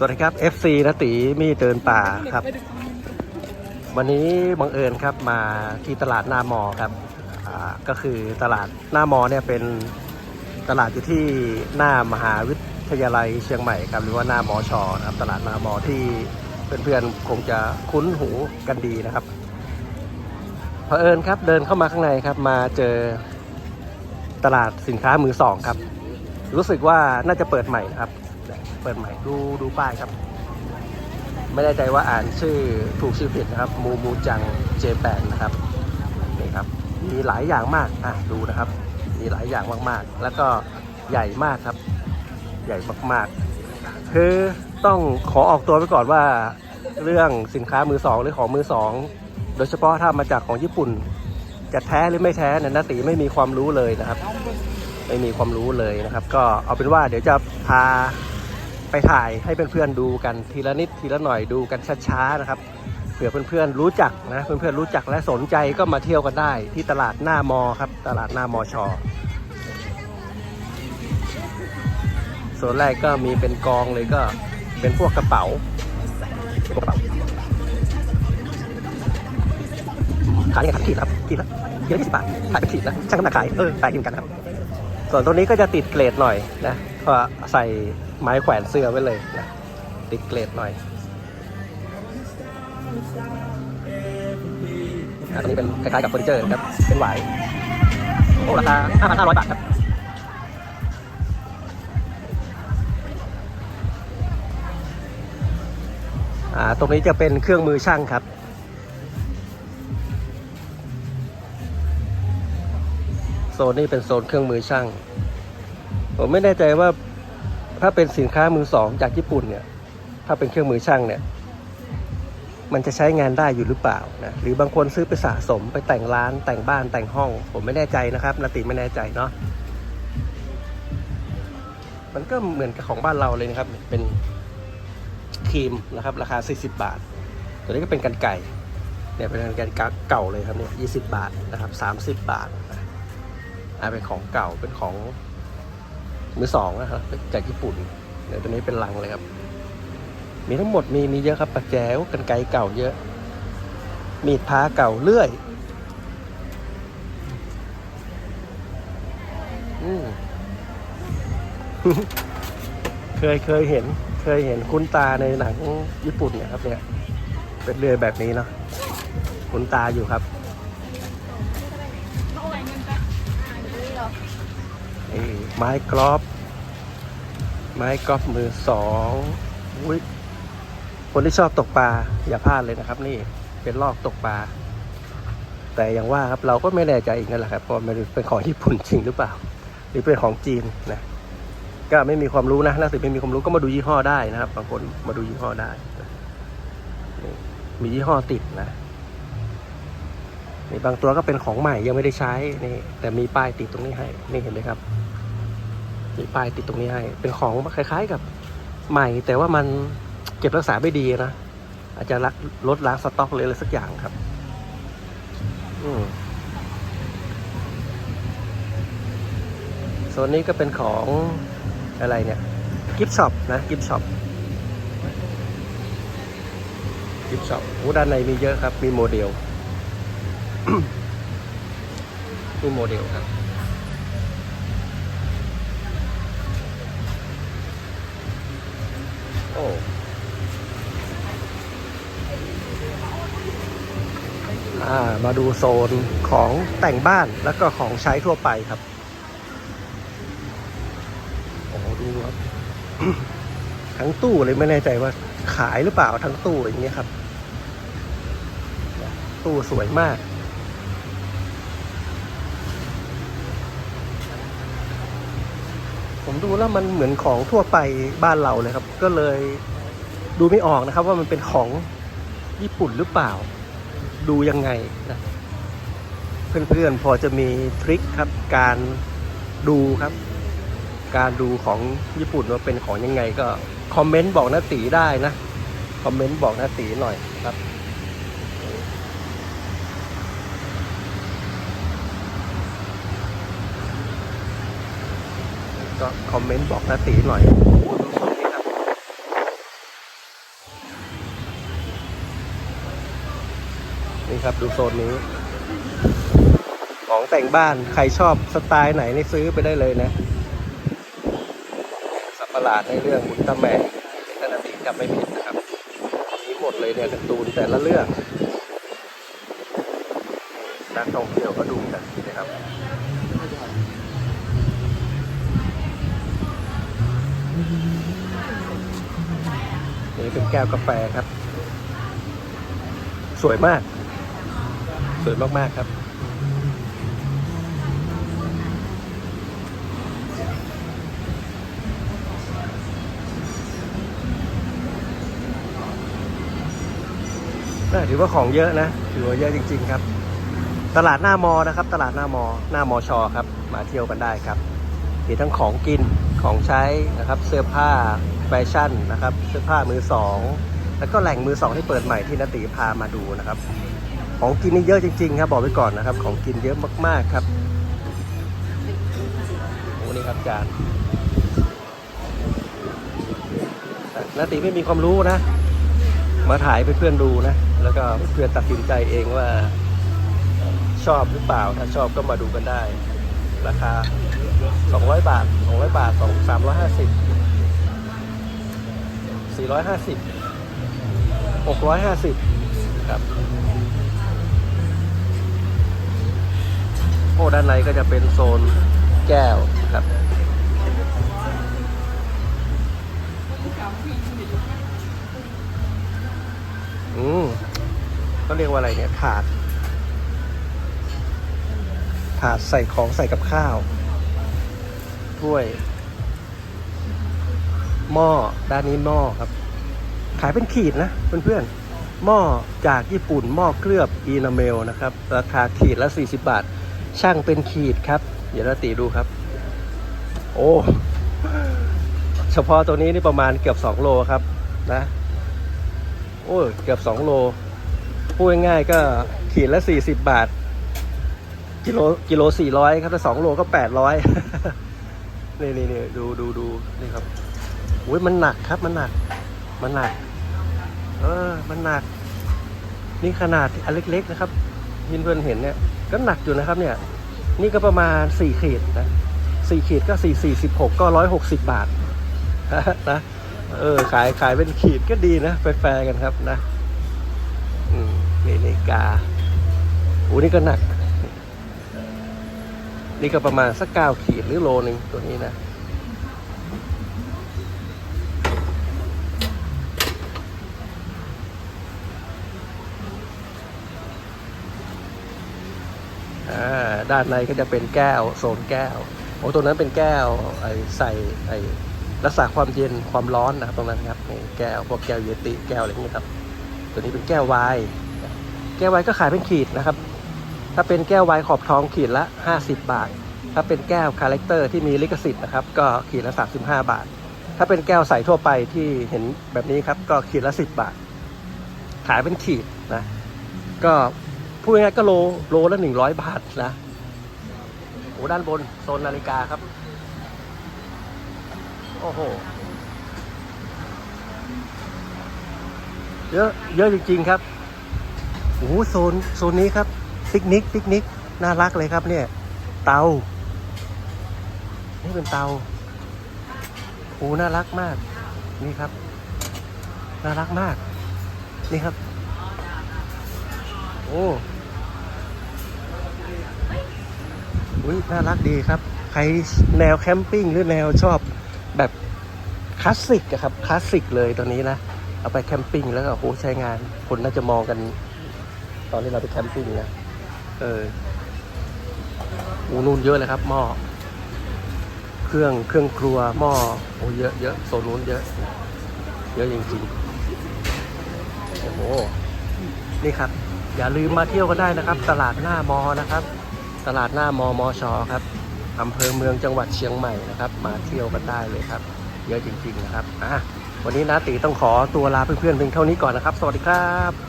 สวัสดีครับ FC นตีมีเดินป่าครับ วันนี้บังเอิญครับมาที่ตลาดหน้ามอครับอ่าก็คือตลาดหน้ามอเนี่ยเป็นตลาดอยู่ที่หน้ามหาวิทยาลัยเชียงใหม่ครับหรือว่าหน้ามอชอนะครับตลาดหน้ามอที่เพื่อนๆคงจะคุ้นหูกันดีนะครับเผอิญครับเดินเข้ามาข้างในครับมาเจอตลาดสินค้ามือสองครับ รู้สึกว่าน่าจะเปิดใหม่นะครับ ปิดใหม่ดูดูป้ายครับ ไม่แน่ใจว่าอ่านชื่อถูกชื่อผิดนะครับ มูมูจังเจแปนนะครับนี่ครับ มีหลายอย่างมากอะดูนะครับ มีหลายอย่างมากๆ แล้วก็ใหญ่มากครับ ใหญ่มากๆ คือต้องขอออกตัวไปก่อนว่าเรื่องสินค้ามือสองหรือของมือสองโดยเฉพาะถ้ามาจากของญี่ปุ่น จะแท้หรือไม่แท้เนี่ยนาตีไม่มีความรู้เลยนะครับ ไม่มีความรู้เลยนะครับ ก็เอาเป็นว่าเดี๋ยวจะพา ไปถ่ายให้เพื่อนๆดูกันทีละนิดทีละหน่อยดูกันช้าๆนะครับเผื่อเพื่อนๆรู้จักนะเพื่อนๆรู้จักและสนใจก็มาเที่ยวกันได้ ที่ตลาดหน้ามอครับ ตลาดหน้ามอชอส่วนแรกก็มีเป็นกองเลยก็เป็นพวกกระเป๋ากระเป๋าขายยังไงครับขีดละครับขีดละขีดละยี่สิบบาทขายเป็นขีดนะช่างน้ำหนักขายเออขายกินกันครับ ส่วนตัวนี้ก็จะติดเกรดหน่อยนะก็ใส่ ไม้แขวนเสื้อไว้เลยนะติดเกรดหน่อยอะตัวนี้เป็นคล้ายๆกับเฟอร์นิเจอร์ครับ เป็นหวายโอ้ราคา 5,500 บาทครับอ่าตรงนี้จะเป็นเครื่องมือช่างครับ โซนนี้เป็นโซนเครื่องมือช่าง ผมไม่แน่ใจว่า ถ้าเป็นสินค้ามือสองจากญี่ปุ่นเนี่ย ถ้าเป็นเครื่องมือช่างเนี่ย มันจะใช้งานได้อยู่หรือเปล่านะหรือบางคนซื้อไปสะสมไปแต่งร้านแต่งบ้านแต่งห้อง ผมไม่แน่ใจนะครับนาติไม่แน่ใจเนาะมันก็เหมือนกับของบ้านเราเลยนะครับ เป็นครีมนะครับ ราคา 40 บาท ตัวนี้ก็เป็นกันไก่เนี่ยเป็นกันไก่เก่าเลยครับเนี่ย20 บาทนะครับ 30 บาทอ่าเป็นของเก่าเป็นของ มือสองนะครับจากญี่ปุ่นเดี๋ยวตัวนี้เป็นลังเลยครับ มีทั้งหมดมีมีเยอะครับปักแจวกันไกเก่าเยอะ มีดพาเก่าเลื่อยอืมเคยเคยเห็น เคยเห็นคุ้นตาในหนังญี่ปุ่นเนี่ยครับเนี่ย เป็นเลื่อแบบนี้เนาะคุ้นตาอยู่ครับ ไม้กรอบ ไม้กอล์ฟมือสองอุ้ยคนที่ชอบตกปลาอย่าพลาดเลยนะครับ นี่เป็นลอกตกปลาแต่อย่างว่าครับเราก็ไม่แน่ใจอีกนั่นแหละครับว่ามันเป็นของญี่ปุ่นจริงหรือเปล่า หรือเป็นของจีนนะก็ไม่มีความรู้นะน่าสิไม่มีความรู้ก็มาดูยี่ห้อได้นะครับบางคนมาดูยี่ห้อได้มียี่ห้อติดนะนี่บางตัวก็เป็นของใหม่ยังไม่ได้ใช้นี่แต่มีป้ายติดตรงนี้ให้นี่เห็นไหมครับ มีป้ายติดตรงนี้ให้ เป็นของคล้ายๆกับใหม่ แต่ว่ามันเก็บรักษาไม่ดีนะ อาจจะลลดล้างสต็อกเลยอะไรสักอย่างครับ อืมโซนนี้ก็เป็นของอะไรเนี่ยกิฟช็อปนะกิฟช็อปกิฟช็อปโอ้ด้านในมีเยอะครับ มีโมเดล มีโมเดลครับ อ้อ่ามาดูโซนของแต่งบ้านแล้วก็ของใช้ทั่วไปครับ โอ้ดูครับ ทั้งตู้เลยไม่แน่ใจว่าขายหรือเปล่าทั้งตู้อย่างเงี้ยครับ ตู้สวยมาก ผมดูแล้วมันเหมือนของทั่วไปบ้านเราเลยครับ ก็เลยดูไม่ออกนะครับ ว่ามันเป็นของญี่ปุ่นหรือเปล่า ดูยังไงนะเพื่อนๆพอจะมีทริคครับ การดูครับ การดูของญี่ปุ่นว่าเป็นของยังไงก็คอมเมนต์บอกนาตีได้นะ คอมเมนต์บอกนาตีหน่อยครับ ก็คอมเมนต์บอกน้าตีหน่อยนี่ครับดูโซนนี้ ของแต่งบ้านใครชอบสไตล์ไหนนี่ซื้อไปได้เลยนะสับประหลาดในเรื่องอุลตร้าแมนตนาตีกับไม่ผิดนะครับมีหมดเลยเนี่ยการ์ตูนแต่ละเรื่องนักท่องเที่ยวก็ดูกันนะครับ นี่เป็นแก้วกาแฟครับ สวยมาก สวยมากๆครับน่าถือว่าของเยอะนะ ถือว่าเยอะจริง ๆ ครับ ตลาดหน้ามอนะครับ ตลาดหน้ามอ หน้ามอชอครับ มาเที่ยวกันได้ครับมีทั้งของกิน ของใช้นะครับเสื้อผ้าแฟชั่นนะครับเสื้อผ้ามือสองแล้วก็แหล่งมือสองที่เปิดใหม่ที่นติพามาดูนะครับ ของกินนี่เยอะจริงๆครับบอกไว้ก่อนนะครับ ของกินเยอะมากๆครับโอ้นี่ครับจานนติไม่มีความรู้นะ มาถ่ายเพื่อนๆดูนะ แล้วก็เพื่อนตัดสินใจเองว่าชอบหรือเปล่า ถ้าชอบก็มาดูกันได้ ราคา 200 บาท 200 บาท 2 350 450 650 ครับ โอ้ ด้านในก็จะเป็นโซนแก้วครับอืมเขาเรียกว่าอะไรเนี่ย ถาด ถาดใส่ของใส่กับข้าว ถ้วย หม้อด้านนี้หม้อครับ ขายเป็นขีดนะเพื่อนๆหม้อจากญี่ปุ่นหม้อเคลือบอีนาเมลนะครับ ราคาขีดละ 40 บาท ช่างเป็นขีดครับ เดี๋ยวเราตีดูครับ โอ้เฉพาะตัวนี้นี่ประมาณเกือบ 2 โลครับนะโอ้เกือบ 2 โลพูดง่ายๆก็ขีดละ 40 บาท กิโลกิโล400 ครับถ้า2โลก็ 800 นี่นี่นี่ดูดูดูนี่ครับอุ้ยมันหนักครับมันหนัก มันหนัก เออ มันหนัก นี่ขนาดอันเล็ก ๆ นะครับยินเพื่อนเห็นเนี่ย ก็หนักอยู่นะครับเนี่ย นี่ก็ประมาณสี่ขีดนะสี่ขีดก็สี่สี่สิบหกก็ร้อยหกสิบบาทนะเออ ขายขายเป็นขีดก็ดีนะแฟร์กันครับนะ อืมนี่นาฬิกาโอ้นี่ก็หนัก นี่ก็ประมาณสักเก้าขีดหรือโลหนึ่งตัวนี้นะอ่าด้านในก็จะเป็นแก้วโซนแก้ว โอ้ตัวนั้นเป็นแก้วไอใส่ไอรักษาความเย็นความร้อนนะครับตรงนั้นครับนี่แก้วพวกแก้วเยติแก้วอะไรอย่างนี้ครับ ตัวนี้เป็นแก้ววน์แก้ววน์ก็ขายเป็นขีดนะครับ ถ้าเป็นแก้วไวน์ขอบทองขีดละ 50 บาท ถ้าเป็นแก้วคาแรคเตอร์ที่มีลิขสิทธิ์นะครับ ก็ขีดละ 35 บาท ถ้าเป็นแก้วใสทั่วไปที่เห็นแบบนี้ครับ ก็ขีดละ 10 บาท ขายเป็นขีดนะ ก็พูดง่ายๆก็โลโลละ 100 บาทนะโอ้ด้านบนโซนนาฬิกาครับ โอ้โหเยอะเยอะจริงๆครับโอ้โหโซนโซนนี้ครับ ปิกนิกปิกนิกน่ารักเลยครับเนี่ย เตา นี่เป็นเตาโอ้น่ารักมาก นี่ครับ น่ารักมาก นี่ครับ โอ้อุ้ยน่ารักดีครับ ใครแนวแคมปิ้งหรือแนวชอบแบบคลาสสิกอะครับคลาสสิกเลยตัวนี้นะ เอาไปแคมปิ้งแล้วก็โอ้ใช้งาน คนน่าจะมองกัน ตอนที่เราไปแคมปิ้งนะ เอออูนู่นเยอะเลยครับหม้อเครื่องเครื่องครัวหม้อโอ้เยอะเยอะโซนนู้นเยอะ เยอะจริงๆโอ้โหนี่ครับ อย่าลืมมาเที่ยวกันได้นะครับ ตลาดหน้ามอนะครับ ตลาดหน้ามอมอชอครับอำเภอเมืองจังหวัดเชียงใหม่นะครับ มาเที่ยวกันได้เลยครับ เยอะจริงๆนะครับอะวันนี้นาตีต้องขอตัวลาเพื่อนๆเพียงเท่านี้ก่อนนะครับ สวัสดีครับ